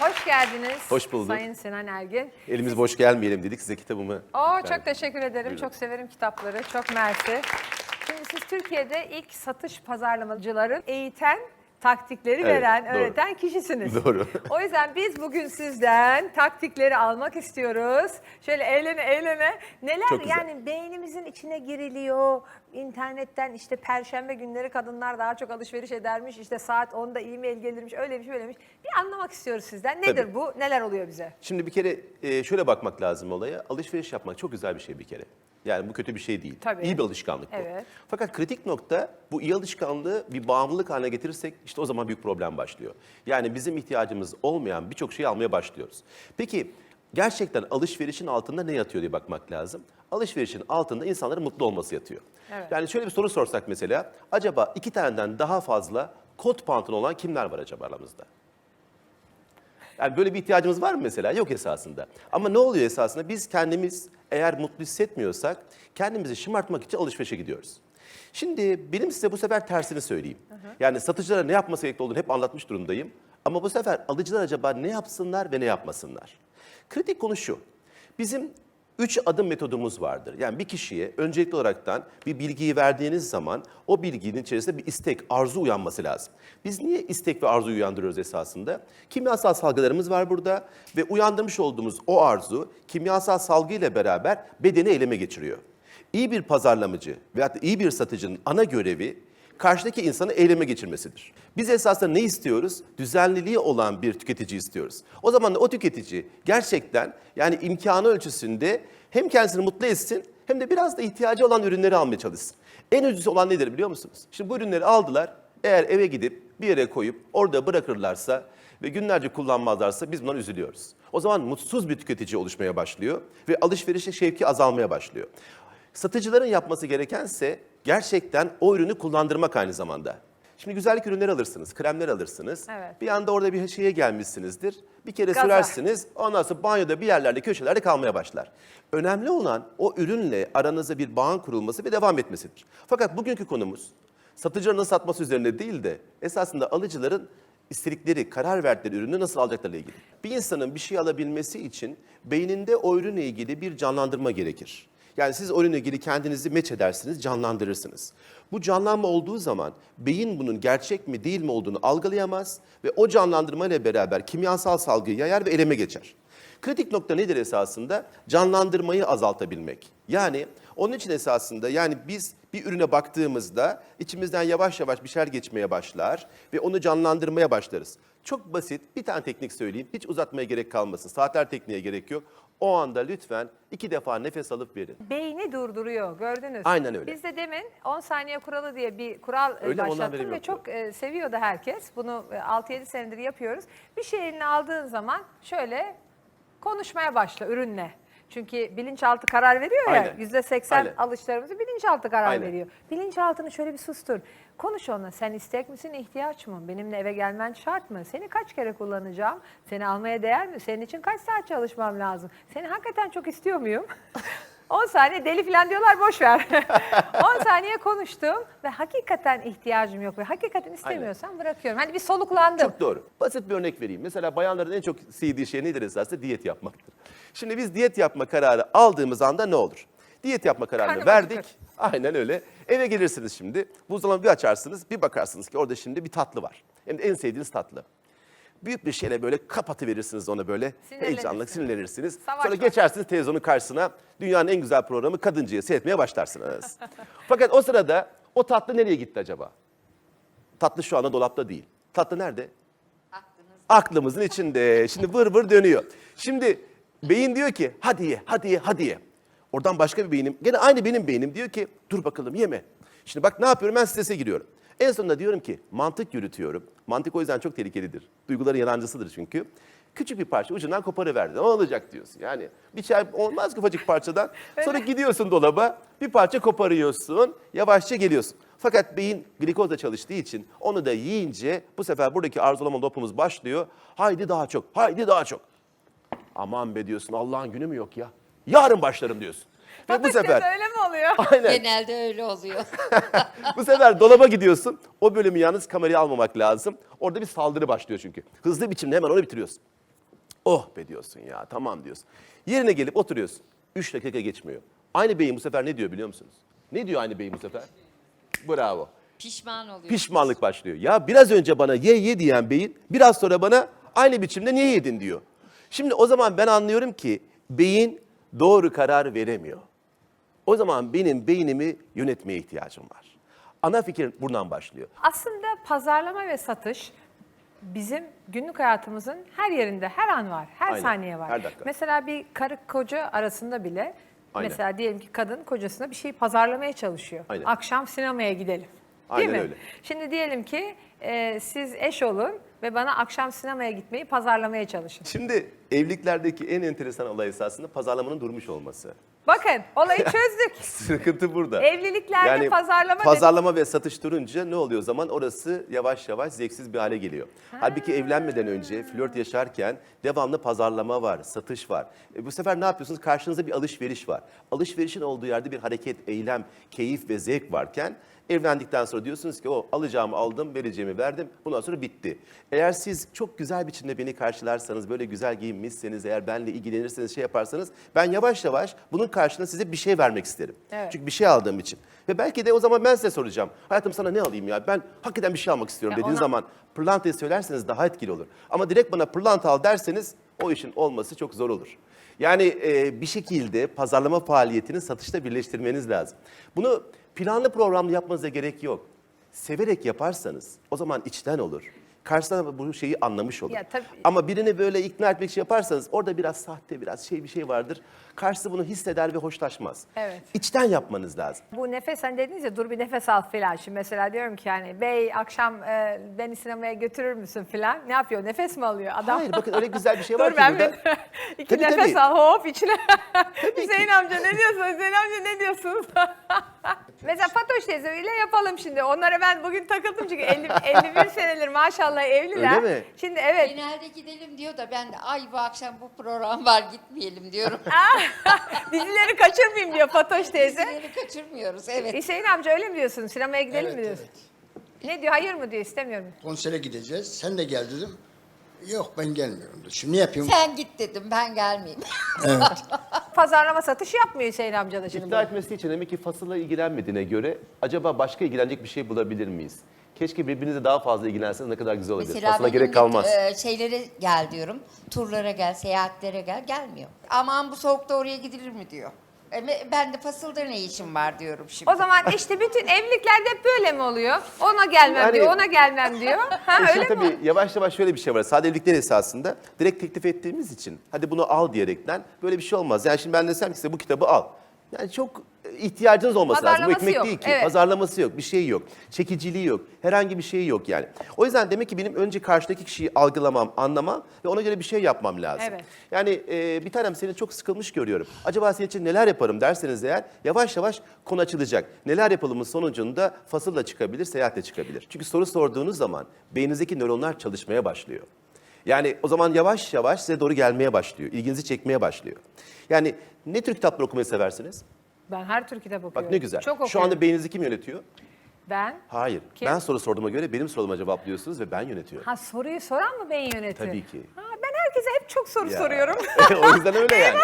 Hoş geldiniz. Hoş bulduk. Sayın Sinan Ergin. Elimiz boş gelmeyelim dedik size kitabımı. Oo, verdim. çok teşekkür ederim. Buyurun. Çok severim kitapları. Çok mersi. Şimdi siz Türkiye'de ilk satış pazarlamacıların eğiten, taktikleri Evet, veren, doğru. öğreten kişisiniz. Doğru. O yüzden biz bugün sizden taktikleri almak istiyoruz. Şöyle eğlene eğlene. Neler Çok güzel. yani beynimizin içine giriliyor. İnternetten işte perşembe günleri kadınlar daha çok alışveriş edermiş. İşte saat 10'da e-mail gelirmiş. Öyleymiş böyleymiş. Bir anlamak istiyoruz sizden. Nedir Tabii. bu? Neler oluyor bize? Şimdi bir kere e, şöyle bakmak lazım olaya. Alışveriş yapmak çok güzel bir şey bir kere. Yani bu kötü bir şey değil. Tabii. İyi bir alışkanlık bu. Evet. Fakat kritik nokta bu iyi alışkanlığı bir bağımlılık haline getirirsek işte o zaman büyük problem başlıyor. Yani bizim ihtiyacımız olmayan birçok şeyi almaya başlıyoruz. Peki gerçekten alışverişin altında ne yatıyor diye bakmak lazım. Alışverişin altında insanların mutlu olması yatıyor. Evet. Yani şöyle bir soru sorsak mesela, acaba iki taneden daha fazla kot pantolon olan kimler var acaba aramızda? Yani böyle bir ihtiyacımız var mı mesela? Yok esasında. Ama ne oluyor esasında? Biz kendimiz eğer mutlu hissetmiyorsak kendimizi şımartmak için alışverişe gidiyoruz. Şimdi benim size bu sefer tersini söyleyeyim. Yani satıcılara ne yapması gerektiği olduğunu hep anlatmış durumdayım. Ama bu sefer alıcılar acaba ne yapsınlar ve ne yapmasınlar? Kritik konu şu. Bizim üç adım metodumuz vardır. Yani bir kişiye öncelikli olaraktan bir bilgiyi verdiğiniz zaman o bilginin içerisinde bir istek, arzu uyanması lazım. Biz niye istek ve arzu uyandırıyoruz esasında? Kimyasal salgılarımız var burada ve uyandırmış olduğumuz o arzu kimyasal salgı ile beraber bedeni eyleme geçiriyor. İyi bir pazarlamacı veyahut da iyi bir satıcının ana görevi karşıdaki insanı eyleme geçirmesidir. Biz esasında ne istiyoruz? Düzenliliği olan bir tüketici istiyoruz. O zaman da o tüketici gerçekten yani imkanı ölçüsünde hem kendisini mutlu etsin hem de biraz da ihtiyacı olan ürünleri almaya çalışsın. En ucuz olan nedir biliyor musunuz? Şimdi bu ürünleri aldılar. Eğer eve gidip bir yere koyup orada bırakırlarsa ve günlerce kullanmazlarsa biz buna üzülüyoruz. O zaman mutsuz bir tüketici oluşmaya başlıyor ve alışverişe şevki azalmaya başlıyor. Satıcıların yapması gerekense gerçekten o ürünü kullandırmak aynı zamanda. Şimdi güzellik ürünleri alırsınız, kremler alırsınız. Evet. Bir anda orada bir şeye gelmişsinizdir. Bir kere Gaza. sürersiniz, ondan sonra banyoda bir yerlerde, köşelerde kalmaya başlar. Önemli olan o ürünle aranızda bir bağın kurulması ve devam etmesidir. Fakat bugünkü konumuz satıcıların satması üzerine değil de esasında alıcıların istedikleri, karar verdikleri ürünü nasıl alacaklarıyla ilgili. Bir insanın bir şey alabilmesi için beyninde o ürünle ilgili bir canlandırma gerekir. Yani siz o ürünle ilgili kendinizi meç edersiniz, canlandırırsınız. Bu canlanma olduğu zaman beyin bunun gerçek mi değil mi olduğunu algılayamaz ve o canlandırma ile beraber kimyasal salgıyı yayar ve eleme geçer. Kritik nokta nedir esasında? Canlandırmayı azaltabilmek. Yani onun için esasında yani biz bir ürüne baktığımızda içimizden yavaş yavaş bir şeyler geçmeye başlar ve onu canlandırmaya başlarız. Çok basit bir tane teknik söyleyeyim. Hiç uzatmaya gerek kalmasın. Saatler tekniğe gerek yok. O anda lütfen iki defa nefes alıp verin. Beyni durduruyor gördünüz. Aynen öyle. Biz de demin 10 saniye kuralı diye bir kural e, Öyle başlattım ve çok e, seviyordu herkes. Bunu e, 6-7 senedir yapıyoruz. Bir şey eline aldığın zaman şöyle konuşmaya başla ürünle. Çünkü bilinçaltı karar veriyor ya. Aynen. %80 Aynen. alışlarımızı bilinçaltı karar Aynen. veriyor. Bilinçaltını şöyle bir sustur. Konuş onunla. Sen istek misin, ihtiyaç mı? Benimle eve gelmen şart mı? Seni kaç kere kullanacağım? Seni almaya değer mi? Senin için kaç saat çalışmam lazım? Seni hakikaten çok istiyor muyum? 10 saniye deli falan diyorlar boş ver. 10 saniye konuştum ve hakikaten ihtiyacım yok ve hakikaten istemiyorsam bırakıyorum. Hani bir soluklandım. Çok doğru. Basit bir örnek vereyim. Mesela bayanların en çok sevdiği şey nedir esasında? Diyet yapmaktır. Şimdi biz diyet yapma kararı aldığımız anda ne olur? Diyet yapma kararını Karnım verdik. acıkır. Aynen öyle. Eve gelirsiniz şimdi. Buzdolabını bir açarsınız. Bir bakarsınız ki orada şimdi bir tatlı var. Hem de en sevdiğiniz tatlı. Büyük bir şeyle böyle kapatıverirsiniz ona böyle. Heyecanla sinirlenirsiniz. Savaş Sonra var. geçersiniz televizyonun karşısına. Dünyanın en güzel programı Kadıncı'ya seyretmeye başlarsınız. Fakat o sırada o tatlı nereye gitti acaba? Tatlı şu anda dolapta değil. Tatlı nerede? Aklımızın içinde. Şimdi vır vır dönüyor. Şimdi beyin diyor ki hadi ye, hadi ye, hadi ye. Oradan başka bir beynim, gene aynı benim beynim diyor ki dur bakalım yeme. Şimdi bak ne yapıyorum ben strese giriyorum. En sonunda diyorum ki mantık yürütüyorum. Mantık o yüzden çok tehlikelidir. Duyguların yalancısıdır çünkü. Küçük bir parça ucundan koparıverdi. Ne olacak diyorsun. Yani bir şey olmaz ki ufacık parçadan. Sonra gidiyorsun dolaba bir parça koparıyorsun. Yavaşça geliyorsun. Fakat beyin glikozla çalıştığı için onu da yiyince bu sefer buradaki arzulama dopumuz başlıyor. Haydi daha çok, haydi daha çok. Aman be diyorsun Allah'ın günü mü yok ya? Yarın başlarım diyorsun. Ve bu sefer öyle mi oluyor? aynen Genelde öyle oluyor. bu sefer dolaba gidiyorsun. O bölümü yalnız kameraya almamak lazım. Orada bir saldırı başlıyor çünkü. Hızlı biçimde hemen onu bitiriyorsun. Oh be diyorsun ya tamam diyorsun. Yerine gelip oturuyorsun. Üç dakika geçmiyor. Aynı beyin bu sefer ne diyor biliyor musunuz? Ne diyor aynı beyin bu sefer? Bravo. Pişman oluyor. Pişmanlık başlıyor. Ya biraz önce bana ye ye diyen beyin biraz sonra bana aynı biçimde niye yedin diyor. Şimdi o zaman ben anlıyorum ki beyin doğru karar veremiyor. O zaman benim beynimi yönetmeye ihtiyacım var. Ana fikir buradan başlıyor. Aslında pazarlama ve satış bizim günlük hayatımızın her yerinde, her an var, her Aynen, saniye var. her dakika. Mesela bir karı koca arasında bile Aynen. mesela diyelim ki kadın kocasına bir şey pazarlamaya çalışıyor. Aynen. Akşam sinemaya gidelim. Değil Aynen mi? öyle. Şimdi diyelim ki e, siz eş olun ve bana akşam sinemaya gitmeyi pazarlamaya çalışın. Şimdi evliliklerdeki en enteresan olay esasında pazarlamanın durmuş olması. Bakın olayı çözdük. Sıkıntı burada. Evliliklerde pazarlama pazarlama ve satış durunca ne oluyor o zaman? Orası yavaş yavaş zevksiz bir hale geliyor. Halbuki evlenmeden önce flört yaşarken devamlı pazarlama var, satış var. E bu sefer ne yapıyorsunuz? Karşınızda bir alışveriş var. Alışverişin olduğu yerde bir hareket, eylem, keyif ve zevk varken evlendikten sonra diyorsunuz ki o alacağımı aldım, vereceğimi verdim. Bundan sonra bitti. Eğer siz çok güzel biçimde beni karşılarsanız, böyle güzel giyinmişseniz, eğer benle ilgilenirseniz, şey yaparsanız ben yavaş yavaş bunun karşılığında size bir şey vermek isterim. Evet. Çünkü bir şey aldığım için. Ve belki de o zaman ben size soracağım. Hayatım sana ne alayım ya? Ben hakikaten bir şey almak istiyorum Ya dediğiniz ona- zaman pırlantayı söylerseniz daha etkili olur. Ama direkt bana pırlanta al derseniz o işin olması çok zor olur. Yani e, bir şekilde pazarlama faaliyetini satışta birleştirmeniz lazım. Bunu planlı programlı yapmanıza gerek yok. Severek yaparsanız o zaman içten olur. Karşısında bu şeyi anlamış olur. Ya tabii- Ama birini böyle ikna etmek için yaparsanız orada biraz sahte, biraz şey bir şey vardır. Karşısı bunu hisseder ve hoşlaşmaz. Evet. İçten yapmanız lazım. Bu nefes sen dediniz ya dur bir nefes al filan. Şimdi mesela diyorum ki yani bey akşam e, beni sinemaya götürür müsün filan. Ne yapıyor? Nefes mi alıyor adam? Hayır bakın öyle güzel bir şey var dur ki ben burada. bir iki Tabii, nefes tabii. al hop içine. Hüseyin amca ne diyorsun? Hüseyin amca ne diyorsun? mesela Fatoş teyze ile yapalım şimdi. Onlara ben bugün takıldım çünkü 50, 51 senedir maşallah evliler. Öyle mi? Şimdi evet Genelde gidelim diyor da ben de ay bu akşam bu program var gitmeyelim diyorum. dizileri kaçırmayayım diyor Fatoş teyze. Dizileri kaçırmıyoruz evet. Hüseyin amca öyle mi diyorsun? Sinemaya gidelim Evet, mi diyorsun? evet. Ne diyor? Hayır mı diyor? istemiyorum. Konsere gideceğiz. Sen de gel dedim. Yok ben gelmiyorum. dedi. Şimdi ne yapıyorum? Sen git dedim ben gelmeyeyim. Evet. Pazarlama satış yapmıyor Hüseyin amca da şimdi. İkna etmesi için demek ki fasıla ilgilenmediğine göre acaba başka ilgilenecek bir şey bulabilir miyiz? Keşke birbirinize daha fazla ilgilenseniz ne kadar güzel olabilir. Mesela benim gerek kalmaz. e, şeylere gel diyorum. Turlara gel, seyahatlere gel. Gelmiyor. Aman bu soğukta oraya gidilir mi diyor. E, ben de fasılda ne işim var diyorum şimdi. O zaman işte bütün evliliklerde hep böyle mi oluyor? Ona gelmem Yani- diyor, ona gelmem diyor. Ha Şimdi öyle mi? tabii yavaş yavaş şöyle bir şey var. Sade evlilikler esasında direkt teklif ettiğimiz için hadi bunu al diyerekten böyle bir şey olmaz. Yani şimdi ben desem ki size bu kitabı al. Yani çok e, ihtiyacınız olması lazım. Bu ekmek yok, değil ki. evet. Pazarlaması yok, bir şey yok. Çekiciliği yok. Herhangi bir şey yok yani. O yüzden demek ki benim önce karşıdaki kişiyi algılamam, anlamam ve ona göre bir şey yapmam lazım. Evet. Yani e, bir tanem seni çok sıkılmış görüyorum. Acaba senin için neler yaparım derseniz eğer yavaş yavaş konu açılacak. Neler yapalımın sonucunda fasıl da çıkabilir, seyahat de çıkabilir. Çünkü soru sorduğunuz zaman beyninizdeki nöronlar çalışmaya başlıyor. Yani o zaman yavaş yavaş size doğru gelmeye başlıyor. ilginizi çekmeye başlıyor. Yani ne tür kitaplar okumayı seversiniz? Ben her tür kitap okuyorum. Bak ne güzel. Çok Şu okuyorum. anda beyninizi kim yönetiyor? Ben. Hayır. Kim? Ben soru sorduğuma göre benim soruma cevaplıyorsunuz ve ben yönetiyorum. Ha soruyu soran mı beyin yönetiyor? Tabii ki. Ha, ben herkese hep çok soru Ya. soruyorum. o yüzden öyle yani.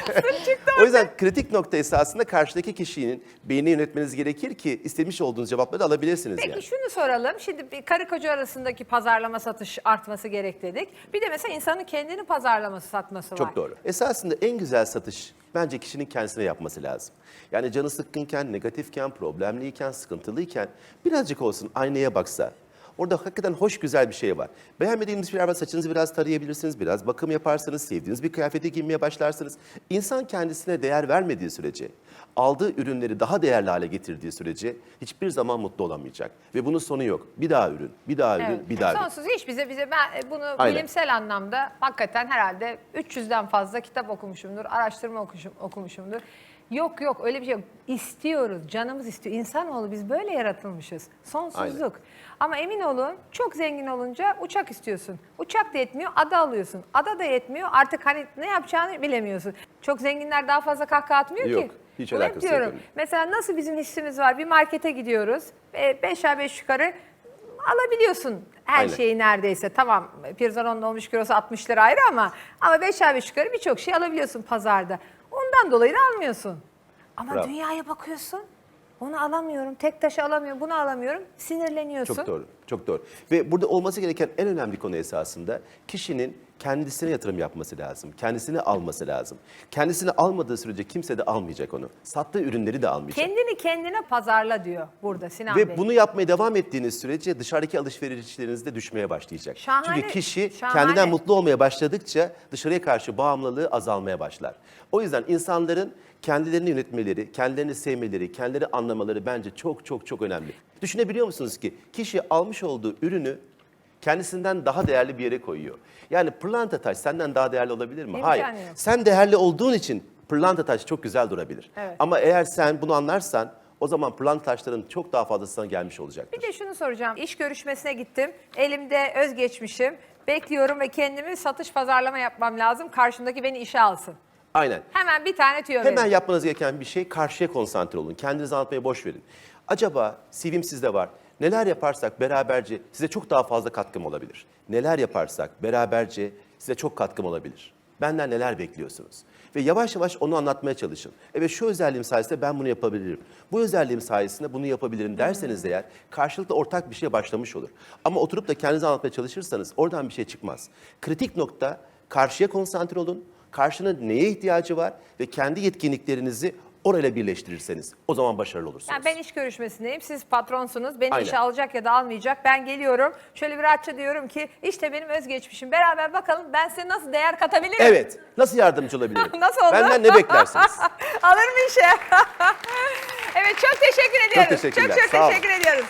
o yüzden kritik nokta esasında karşıdaki kişinin beynini yönetmeniz gerekir ki istemiş olduğunuz cevapları da alabilirsiniz Peki yani. şunu soralım. Şimdi bir karı koca arasındaki pazarlama satış artması gerek dedik. Bir de mesela insanın kendini pazarlaması satması var. Çok doğru. Esasında en güzel satış bence kişinin kendisine yapması lazım. Yani canı sıkkınken, negatifken, problemliyken, sıkıntılıyken birazcık olsun aynaya baksa. Orada hakikaten hoş güzel bir şey var. Beğenmediğiniz bir şey var. Saçınızı biraz tarayabilirsiniz. Biraz bakım yaparsınız. Sevdiğiniz bir kıyafeti giymeye başlarsınız. İnsan kendisine değer vermediği sürece, aldığı ürünleri daha değerli hale getirdiği sürece hiçbir zaman mutlu olamayacak. Ve bunun sonu yok. Bir daha ürün, bir daha ürün, Evet. bir daha ürün. Sonsuz hiç bize bize ben e, bunu Aynen. bilimsel anlamda hakikaten herhalde 300'den fazla kitap okumuşumdur, araştırma okumuşum, okumuşumdur. Yok yok öyle bir şey yok. İstiyoruz, canımız istiyor. İnsanoğlu biz böyle yaratılmışız. Sonsuzluk. Ama emin olun çok zengin olunca uçak istiyorsun. Uçak da yetmiyor, ada alıyorsun. Ada da yetmiyor artık hani ne yapacağını bilemiyorsun. Çok zenginler daha fazla kahkaha atmıyor ki. Yok, hiç Bunu alakası yok diyorum. Mesela nasıl bizim hissimiz var? Bir markete gidiyoruz. 5 aşağı beş yukarı alabiliyorsun her Aynen. şeyi neredeyse. Tamam pirzolanın olmuş kilosu 60 lira ayrı ama ama beş ay beş yukarı birçok şey alabiliyorsun pazarda. Ondan dolayı da almıyorsun. Ama Bravo. dünyaya bakıyorsun. Onu alamıyorum, tek taşı alamıyorum, bunu alamıyorum. Sinirleniyorsun. Çok doğru, çok doğru. Ve burada olması gereken en önemli konu esasında kişinin kendisine yatırım yapması lazım. Kendisini alması lazım. Kendisini almadığı sürece kimse de almayacak onu. Sattığı ürünleri de almayacak. Kendini kendine pazarla diyor burada Sinan Bey. Ve bunu yapmaya devam ettiğiniz sürece dışarıdaki alışverişleriniz de düşmeye başlayacak. Şahane, Çünkü kişi şahane. kendinden mutlu olmaya başladıkça dışarıya karşı bağımlılığı azalmaya başlar. O yüzden insanların kendilerini yönetmeleri, kendilerini sevmeleri, kendileri anlamaları bence çok çok çok önemli. Düşünebiliyor musunuz ki kişi almış olduğu ürünü kendisinden daha değerli bir yere koyuyor. Yani pırlanta taş senden daha değerli olabilir mi? İmkanı Hayır. yok. Sen değerli olduğun için pırlanta taş çok güzel durabilir. Evet. Ama eğer sen bunu anlarsan o zaman pırlanta taşların çok daha fazlası sana gelmiş olacaktır. Bir de şunu soracağım. İş görüşmesine gittim. Elimde özgeçmişim. Bekliyorum ve kendimi satış pazarlama yapmam lazım. Karşımdaki beni işe alsın. Aynen. Hemen bir tane tüyo Hemen verin. yapmanız gereken bir şey karşıya konsantre olun. Kendinizi anlatmaya boş verin. Acaba CV'm sizde var. Neler yaparsak beraberce size çok daha fazla katkım olabilir. Neler yaparsak beraberce size çok katkım olabilir. Benden neler bekliyorsunuz? Ve yavaş yavaş onu anlatmaya çalışın. Evet şu özelliğim sayesinde ben bunu yapabilirim. Bu özelliğim sayesinde bunu yapabilirim derseniz eğer karşılıklı ortak bir şeye başlamış olur. Ama oturup da kendinizi anlatmaya çalışırsanız oradan bir şey çıkmaz. Kritik nokta karşıya konsantre olun. Karşının neye ihtiyacı var ve kendi yetkinliklerinizi orayla birleştirirseniz o zaman başarılı olursunuz. Yani ben iş görüşmesindeyim. Siz patronsunuz. Beni Aynen. işe alacak ya da almayacak. Ben geliyorum. Şöyle bir rahatça diyorum ki işte benim özgeçmişim. Beraber bakalım ben size nasıl değer katabilirim? Evet. Nasıl yardımcı olabilirim? Nasıl oldu? Benden ne beklersiniz? Alır mı işe? evet çok teşekkür ediyoruz. teşekkürler, Çok çok sağ olun. teşekkür ediyoruz.